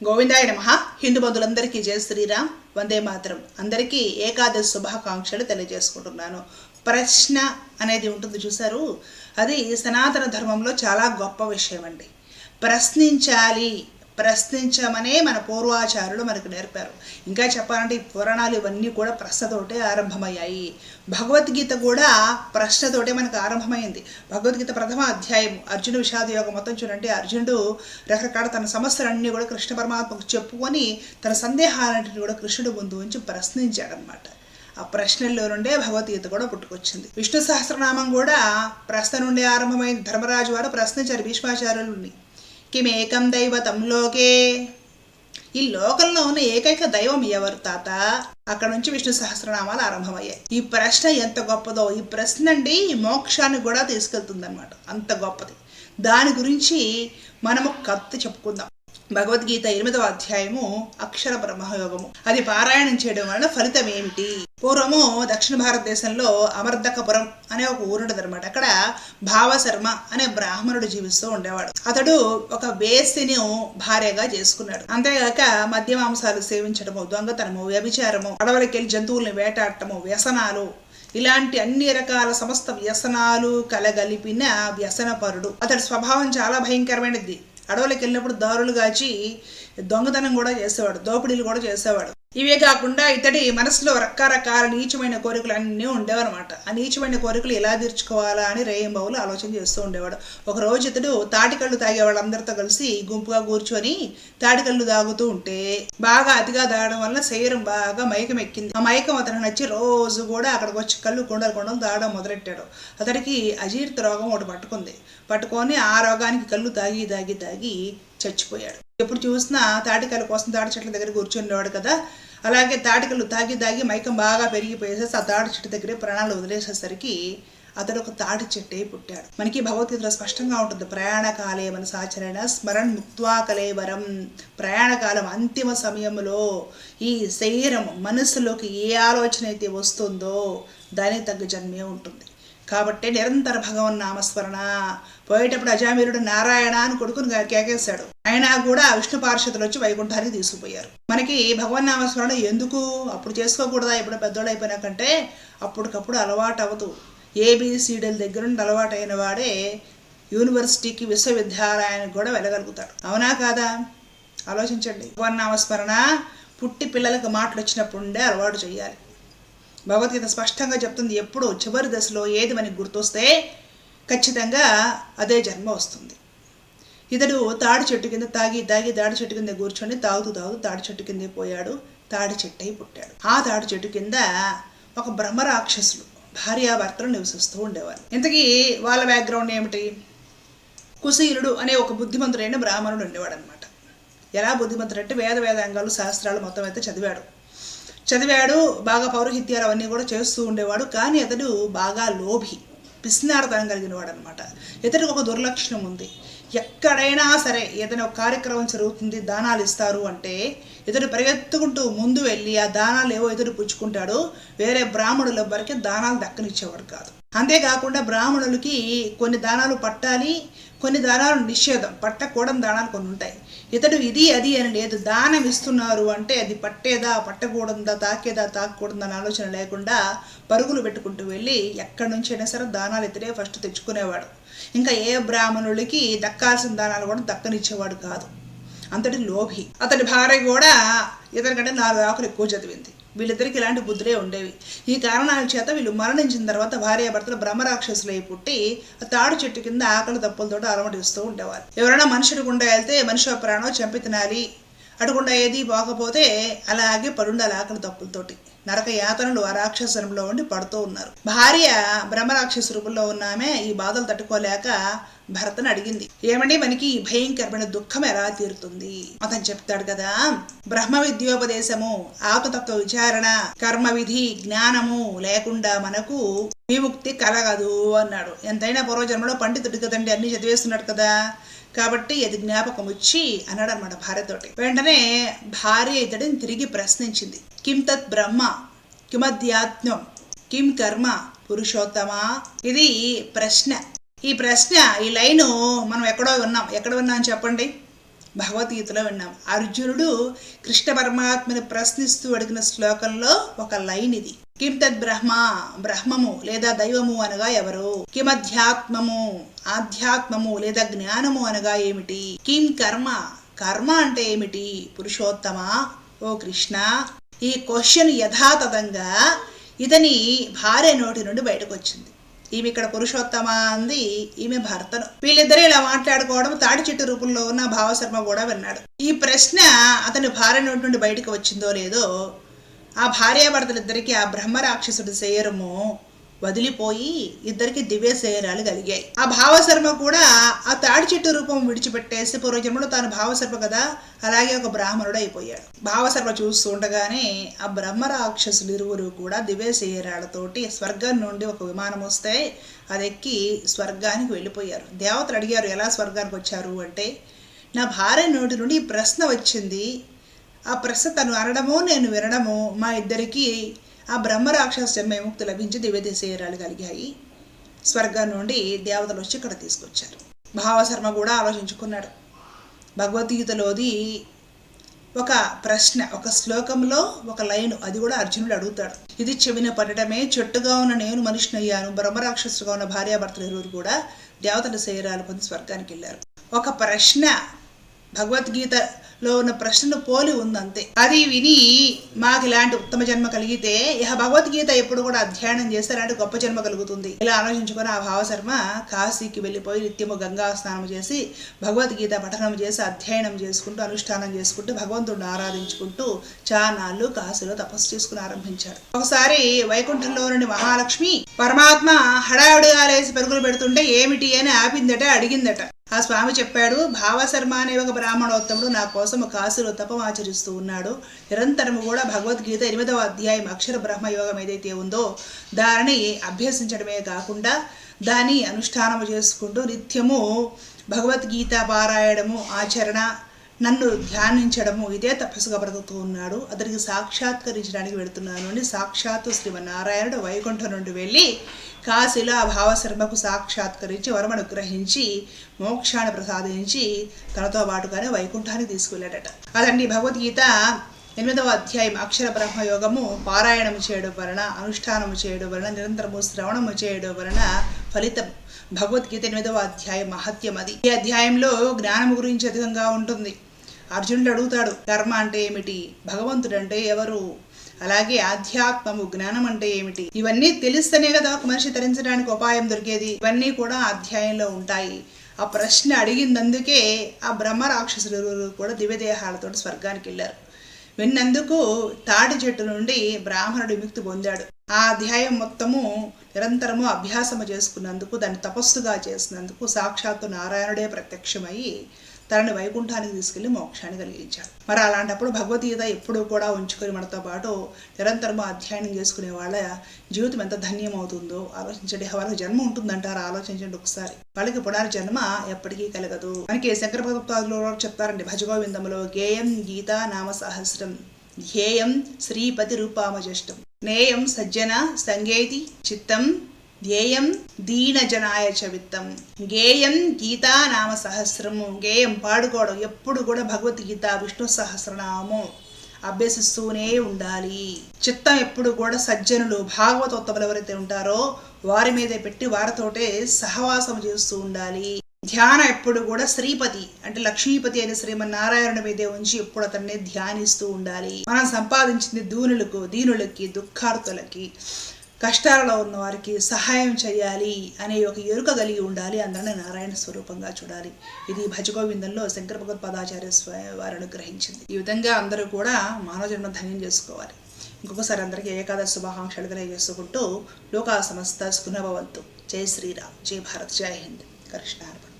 గోవిందాయ నమ. హిందూ బంధువులందరికీ జయ శ్రీరామ్. వందే మాత్రం. అందరికీ ఏకాదశి శుభాకాంక్షలు తెలియజేసుకుంటున్నాను. ప్రశ్న అనేది ఉంటుంది చూసారు అది సనాతన ధర్మంలో చాలా గొప్ప విషయం అండి ప్రశ్నించాలి ప్రశ్నించమనే మన పూర్వాచారులు మనకు నేర్పారు. ఇంకా చెప్పాలంటే ఈ పురాణాలు ఇవన్నీ కూడా ప్రశ్నతోటే ఆరంభమయ్యాయి. భగవద్గీత కూడా ప్రశ్నతోటే మనకు ఆరంభమైంది. భగవద్గీత ప్రథమ అధ్యాయం అర్జున విషాద యోగం మొత్తం చూడండి. అర్జునుడు రకరకాల తన సమస్యలన్నీ కూడా కృష్ణ పరమాత్మకు చెప్పుకొని తన సందేహాలన్నింటినీ కూడా కృష్ణుడు ముందు ఉంచి ప్రశ్నించాడనమాట ఆ ప్రశ్నల్లో నుండే భగవద్గీత కూడా పుట్టుకొచ్చింది. విష్ణు సహస్రనామం కూడా ప్రశ్న నుండే ఆరంభమైంది. ధర్మరాజు వారు ప్రశ్నించారు భీష్మాచార్యులని. కిమేకం దైవతం లోకే ఈ లోకంలో ఉన్న ఏకైక దైవం ఎవరు తాత? అక్కడ నుంచి విష్ణు సహస్రనామాలు ఆరంభమయ్యాయి. ఈ ప్రశ్న ఎంత గొప్పదో ఈ ప్రశ్న అండి మోక్షాన్ని కూడా తీసుకెళ్తుంది అనమాట అంత గొప్పది. దాని గురించి మనము కథ చెప్పుకుందాం. భగవద్గీత ఎనిమిదవ అధ్యాయము అక్షర బ్రహ్మయోగము. అది పారాయణం చేయడం వలన ఫలితం ఏమిటి? పూర్వము దక్షిణ భారతదేశంలో అమర్దకపురం అనే ఒక ఊరుడు అనమాట అక్కడ భావశర్మ అనే బ్రాహ్మణుడు జీవిస్తూ ఉండేవాడు. అతడు ఒక వేసిని భార్యగా చేసుకున్నాడు. అంతేగాక మద్య మాంసాలు సేవించడము దొంగతనము వ్యభిచారము అడవులకి వెళ్ళి జంతువుల్ని వేటాడటము వ్యసనాలు ఇలాంటి అన్ని రకాల సమస్త వ్యసనాలు కలగలిపిన వ్యసనపరుడు. అతడి స్వభావం చాలా భయంకరమైనది. అడవులకు వెళ్ళినప్పుడు దారులు కాచి దొంగతనం కూడా చేసేవాడు దోపిడీలు కూడా చేసేవాడు. ఇవే కాకుండా ఇతడి మనసులో రకరకాల నీచమైన కోరికలు అన్నీ ఉండేవన్నమాట ఆ నీచమైన కోరికలు ఎలా తీర్చుకోవాలా అని రేయంబాబులు ఆలోచన చేస్తూ ఉండేవాడు. ఒక రోజు ఇతడు తాటికళ్ళు తాగే వాళ్ళందరితో కలిసి గుంపుగా కూర్చొని తాటికళ్ళు తాగుతూ ఉంటే బాగా అతిగా తాగడం వల్ల శరీరం బాగా మైకం ఎక్కింది. ఆ మైకం అతనికి నచ్చి రోజు కూడా అక్కడికి వచ్చి కళ్ళు కొండలు కొండలు తాగడం మొదలెట్టాడు. అతడికి అజీర్త రోగం ఒకటి పట్టుకుంది. పట్టుకొని ఆ రోగానికి కళ్ళు తాగి తాగి తాగి చచ్చిపోయాడు. ఎప్పుడు చూసినా తాటికల కోసం తాటి చెట్ల దగ్గర కూర్చుండేవాడు కదా. అలాగే తాటికలు తాగి తాగి మైకం బాగా పెరిగిపోయేసేసి ఆ తాటి చెట్టు దగ్గరే ప్రాణాలు వదిలేసేసరికి అతడు ఒక తాటి చెట్టే పుట్టాడు. మనకి భగవద్గీతలో స్పష్టంగా ఉంటుంది ప్రయాణకాలే మన సాచరణ స్మరణ్ ముక్త్వా కలేవరం ప్రయాణకాలం అంతిమ సమయంలో ఈ శరీరం మనసులోకి ఏ ఆలోచన అయితే వస్తుందో దానికి తగ్గ జన్మే ఉంటుంది. కాబట్టి నిరంతర భగవన్ నామస్మరణ. పోయేటప్పుడు అజామీరుడు నారాయణ అని కొడుకుని కేకేశాడు. అయినా కూడా విష్ణు పార్షదులు వచ్చి వైకుంఠానికి తీసుకుపోయారు. మనకి భగవన్ నామస్మరణ ఎందుకు? అప్పుడు చేసుకోకూడదా? ఇప్పుడు పెద్దోడు అయిపోయినాకంటే అప్పటికప్పుడు అలవాటు అవ్వదు. ఏబిసిడీల దగ్గర నుండి అలవాటు అయిన వాడే యూనివర్సిటీకి విశ్వవిద్యాలయానికి కూడా వెళ్ళగలుగుతాడు. అవునా కాదా? ఆలోచించండి. భగవన్ నామస్మరణ పుట్టి పిల్లలకు మాటలు వచ్చినప్పుడే అలవాటు చేయాలి. భగవద్గీత స్పష్టంగా చెప్తుంది ఎప్పుడు చివరి దశలో ఏది మనకి గుర్తొస్తే ఖచ్చితంగా అదే జన్మ వస్తుంది. ఇతడు తాడి చెట్టు కింద తాగి తాగి తాడి చెట్టు కింద కూర్చొని తాగుతూ తాగుతూ తాడి చెట్టు కిందే పోయాడు. తాడి చెట్టు అయి పుట్టాడు. ఆ తాడి చెట్టు కింద ఒక బ్రహ్మరాక్షసులు భార్యాభర్తలు నివసిస్తూ ఉండేవారు. ఇంతకీ వాళ్ళ బ్యాక్గ్రౌండ్ ఏమిటి? కుశీలుడు అనే ఒక బుద్ధిమంతుడైన బ్రాహ్మణుడు ఉండేవాడు అనమాట ఎలా బుద్ధిమంతుడు అంటే వేద వేదాంగాలు శాస్త్రాలు మొత్తం అయితే చదివాడు. చదివాడు బాగా పౌరహిత్యాలు అవన్నీ కూడా చేస్తూ ఉండేవాడు కానీ అతడు బాగా లోభి పిసినారతనం కలిగిన వాడు అనమాట ఇతడికి ఒక దుర్లక్షణం ఉంది. ఎక్కడైనా సరే ఏదైనా ఒక కార్యక్రమం జరుగుతుంది దానాలు ఇస్తారు అంటే ఇతడు పరిగెత్తుకుంటూ ముందు వెళ్ళి ఆ దానాలు ఏవో ఇతడు పుచ్చుకుంటాడు వేరే బ్రాహ్మణుల వరకు దానాలు దక్కనిచ్చేవాడు కాదు. అంతేకాకుండా బ్రాహ్మణులకి కొన్ని దానాలు పట్టాలి కొన్ని దానాలు నిషేధం పట్టకూడని దానాలు కొన్ని ఉంటాయి. ఇతడు ఇది అది అని లేదు. దానం ఇస్తున్నారు అంటే అది పట్టేదా పట్టకూడదా తాకేదా తాకూడదా అని ఆలోచన లేకుండా పరుగులు పెట్టుకుంటూ వెళ్ళి ఎక్కడి నుంచి అయినా సరే దానాలు ఇతడే ఫస్ట్ తెచ్చుకునేవాడు. ఇంకా ఏ బ్రాహ్మణుడికి దక్కాల్సిన దానాలు కూడా దక్కనిచ్చేవాడు కాదు. అంతటి లోభి. అతడి భార్య కూడా ఇతనికంటే నాలుగు ఆకులు ఎక్కువ చదివింది. వీళ్ళిద్దరికి ఇలాంటి బుద్ధులే ఉండేవి. ఈ కారణాల చేత వీళ్ళు మరణించిన తర్వాత భార్యాభర్తలు బ్రహ్మరాక్షసులై పుట్టి తాడు చెట్టు కింద ఆకలి తప్పులతో అలమటిస్తూ ఉండేవారు. ఎవరైనా మనుషుడి గుండా వెళ్తే మనిషి ప్రాణం చంపి తినాలి అటుకుండా ఏది పోకపోతే అలాగే పడుండాలి ఆకలి తప్పులతోటి నరక యాతనలు ఆ రాక్షసరంలో ఉండి పడుతూ ఉన్నారు. భార్య బ్రహ్మరాక్షస రూపంలో ఉన్నామే ఈ బాధలు తట్టుకోలేక భరతను అడిగింది. ఏమండి మనకి ఈ భయంకరమైన దుఃఖం ఎలా తీరుతుంది? అతను చెప్తాడు కదా బ్రహ్మ విద్యోపదేశము ఆత్మతత్వ విచారణ కర్మ విధి జ్ఞానము లేకుండా మనకు విముక్తి కలగదు అన్నాడు. ఎంతైనా పూర్వజన్మలో పండితుడు కదండి అన్ని చదివేస్తున్నాడు కదా. కాబట్టి అది జ్ఞాపకం వచ్చి అన్నాడు అనమాట భార్యతోటి. వెంటనే భార్య ఇతడిని తిరిగి ప్రశ్నించింది. కిం తత్ బ్రహ్మ? కిమధ్యాత్మ్యం? కిం కర్మ? పురుషోత్తమా? ఇది ప్రశ్న. ఈ ప్రశ్న ఈ లైను మనం ఎక్కడో విన్నాం. ఎక్కడ విన్నాం చెప్పండి? భగవద్గీతలో విన్నాం. అర్జునుడు కృష్ణ పరమాత్మని ప్రశ్నిస్తూ అడిగిన శ్లోకంలో ఒక లైన్ ఇది కిం తద్ బ్రహ్మ బ్రహ్మము లేదా దైవము అనగా ఎవరు? కిమధ్యాత్మము ఆధ్యాత్మము లేదా జ్ఞానము అనగా ఏమిటి? కిం కర్మ కర్మ అంటే ఏమిటి? పురుషోత్తమ? ఓ కృష్ణ ఈ క్వశ్చన్ యథాతథంగా ఇతని భార్య నోటి నుండి బయటకు వచ్చింది ఈమె ఇక్కడ పురుషోత్తమ అంది ఈమె భర్తను. వీళ్ళిద్దరూ ఇలా మాట్లాడుకోవడం తాటి చెట్టు రూపంలో ఉన్న భావశర్మ కూడా విన్నాడు. ఈ ప్రశ్న అతని భార్య నోటి నుండి బయటకు వచ్చిందో లేదో ఆ భార్యాభర్తలిద్దరికీ ఆ బ్రహ్మరాక్షసుడు శరీరము వదిలిపోయి ఇద్దరికి దివ్య శరీరాలు కలిగాయి. ఆ భావశర్మ కూడా ఆ తాడి చెట్టు రూపం విడిచిపెట్టేసి పూర్వజన్మలో తాను భావశర్మ కదా అలాగే ఒక బ్రాహ్మణుడు అయిపోయాడు. భావశర్మ చూస్తూ ఉండగానే ఆ బ్రహ్మరాక్షసులు ఇరువురు కూడా దివ్య శరీరాలతోటి స్వర్గం నుండి ఒక విమానం వస్తే అది ఎక్కి స్వర్గానికి వెళ్ళిపోయారు. దేవతలు అడిగారు ఎలా స్వర్గానికి వచ్చారు? అంటే నా భార్య నోటి నుండి ఈ ప్రశ్న వచ్చింది ఆ ప్రశ్న తను అనడము నేను వినడము మా ఇద్దరికీ ఆ బ్రహ్మరాక్షస విముక్తి లభించి దివ్య శరీరాలు కలిగాయి. స్వర్గం నుండి దేవతలు వచ్చి ఇక్కడ తీసుకొచ్చారు. భావశర్మ కూడా ఆలోచించుకున్నాడు. భగవద్గీతలోది ఒక ప్రశ్న ఒక శ్లోకంలో ఒక లైన్ అది కూడా అర్జునుడు అడుగుతాడు. ఇది చెవిన పడటమే చెట్టుగా ఉన్న నేను మనిషిని అయ్యాను బ్రహ్మరాక్షసుగా ఉన్న భార్యాభర్తలు ఇరువురు కూడా దేవతల శరీరాలు పొంది స్వర్గానికి వెళ్ళారు ఒక ప్రశ్న భగవద్గీత లో ఉన్న ప్రశ్నను పోలి ఉందంతే. అది విని మాకు ఇలాంటి ఉత్తమ జన్మ కలిగితే ఇహ భగవద్గీత ఎప్పుడు కూడా అధ్యయనం చేస్తే అలాంటి గొప్ప జన్మ కలుగుతుంది. ఇలా ఆలోచించుకొని ఆ భావశర్మ కాశీకి వెళ్ళిపోయి నిత్యము గంగా స్నానం చేసి భగవద్గీత పఠనం చేసి అధ్యయనం చేసుకుంటూ అనుష్ఠానం చేసుకుంటూ భగవంతుడిని ఆరాధించుకుంటూ చానాళ్ళు కాశీలో తపస్సు చేసుకుని ఆరంభించాడు. ఒకసారి వైకుంఠంలో నుండి మహాలక్ష్మి పరమాత్మ హడావిడిగా లేచి పరుగులు పెడుతుంటే ఏమిటి? అని ఆపిందట అడిగిందట. ఆ స్వామి చెప్పాడు భావశర్మ అనే ఒక బ్రాహ్మణోత్తముడు నా కోసం కాశీలో తపం ఆచరిస్తూ ఉన్నాడు. నిరంతరము కూడా భగవద్గీత ఎనిమిదవ అధ్యాయం అక్షర బ్రహ్మ యోగం ఏదైతే ఉందో దానిని అభ్యసించడమే కాకుండా దాన్ని అనుష్ఠానము చేసుకుంటూ నిత్యము భగవద్గీత పారాయణము ఆచరణ నన్ను ధ్యానించడము ఇదే తపస్సుగా బ్రతుకుతూ ఉన్నాడు. అతనికి సాక్షాత్కరించడానికి వెళుతున్నాను అని సాక్షాత్తు శ్రీమన్నారాయణుడు వైకుంఠం నుండి వెళ్ళి కాశీలో ఆ భావశర్మకు సాక్షాత్కరించి వరమను గ్రహించి మోక్షాన్ని ప్రసాదించి తనతో పాటుగానే వైకుంఠానికి తీసుకువెళ్ళాడట. అదండి భగవద్గీత ఎనిమిదవ అధ్యాయం అక్షర బ్రహ్మయోగము పారాయణము చేయడం వలన అనుష్ఠానము చేయడం వలన నిరంతరము శ్రవణము చేయడం వలన ఫలితం. భగవద్గీత ఎనిమిదవ అధ్యాయం మహత్యం అది. ఈ అధ్యాయంలో జ్ఞానం గురించి అధికంగా ఉంటుంది. అర్జునుడు అడుగుతాడు కర్మ అంటే ఏమిటి? భగవంతుడు అంటే ఎవరు? అలాగే ఆధ్యాత్మము జ్ఞానం అంటే ఏమిటి? ఇవన్నీ తెలిస్తేనే కదా ఒక మనిషి తరించడానికి ఉపాయం దొరికేది. ఇవన్నీ కూడా అధ్యాయంలో ఉంటాయి. ఆ ప్రశ్న అడిగినందుకే ఆ బ్రహ్మ రాక్షసులు కూడా దివ్యదేహాలతో స్వర్గానికి వెళ్ళారు విన్నందుకు తాటి చెట్టు నుండి బ్రాహ్మణుడు విముక్తి పొందాడు. ఆ అధ్యాయం మొత్తము నిరంతరము అభ్యాసము చేసుకున్నందుకు దాన్ని తపస్సుగా చేసినందుకు సాక్షాత్తు నారాయణుడే ప్రత్యక్షమై తనని వైకుంఠానికి తీసుకెళ్ళి మోక్షాన్ని కలిగించాడు. మరి అలాంటప్పుడు భగవద్గీత ఎప్పుడూ కూడా ఉంచుకొని మనతో పాటు నిరంతరము అధ్యయనం చేసుకునే వాళ్ళ జీవితం ఎంత ధన్యం అవుతుందో ఆలోచించండి వాళ్ళకి జన్మ ఉంటుందంటారు ఆలోచించండి ఒకసారి. వాళ్ళకి పునర్జన్మ ఎప్పటికీ కలగదు. మనకి శంకర భగవత్పాదులు చెప్తారండి భజగోవిందములో గేయం గీత నామ సహస్రం ధ్యేయం శ్రీపతి రూపామజష్టం. నేయం సజ్జన సంగేతి చిత్తం ధ్యేయం దీనజనాయ చవిత్తం గేయం గీతా నామ సహస్రము. గేయం పాడుకోవడం ఎప్పుడు కూడా భగవద్గీత విష్ణు సహస్రనామము అభ్యసిస్తూనే ఉండాలి. చిత్తం ఎప్పుడు కూడా సజ్జనులు భాగవతోత్తములు ఎవరైతే ఉంటారో వారి మీదే పెట్టి వారితోటే సహవాసం చేస్తూ ఉండాలి. ధ్యాన ఎప్పుడు కూడా శ్రీపతి అంటే లక్ష్మీపతి అయిన శ్రీమన్నారాయణ మీదే ఉంచి ఎప్పుడు అతన్ని ధ్యానిస్తూ ఉండాలి. మనం సంపాదించింది దూనులకు దీనులకి దుఃఖార్తులకి కష్టాలలో ఉన్న వారికి సహాయం చేయాలి అనే ఒక ఎరుక కలిగి ఉండాలి అందరిని నారాయణ స్వరూపంగా చూడాలి. ఇది భజగోవిందంలో శంకర భగవత్పాదాచార్య స్వామి వారు అనుగ్రహించింది. ఈ విధంగా అందరూ కూడా మానవ జన్మ ధన్యం చేసుకోవాలి. ఇంకొకసారి అందరికీ ఏకాదశి శుభాకాంక్షలు తెలియజేసుకుంటూ లోకా సమస్త సుఖనభవంతు జై శ్రీరామ్. జై భారత్. జై హింద్. కృష్ణార్పణ.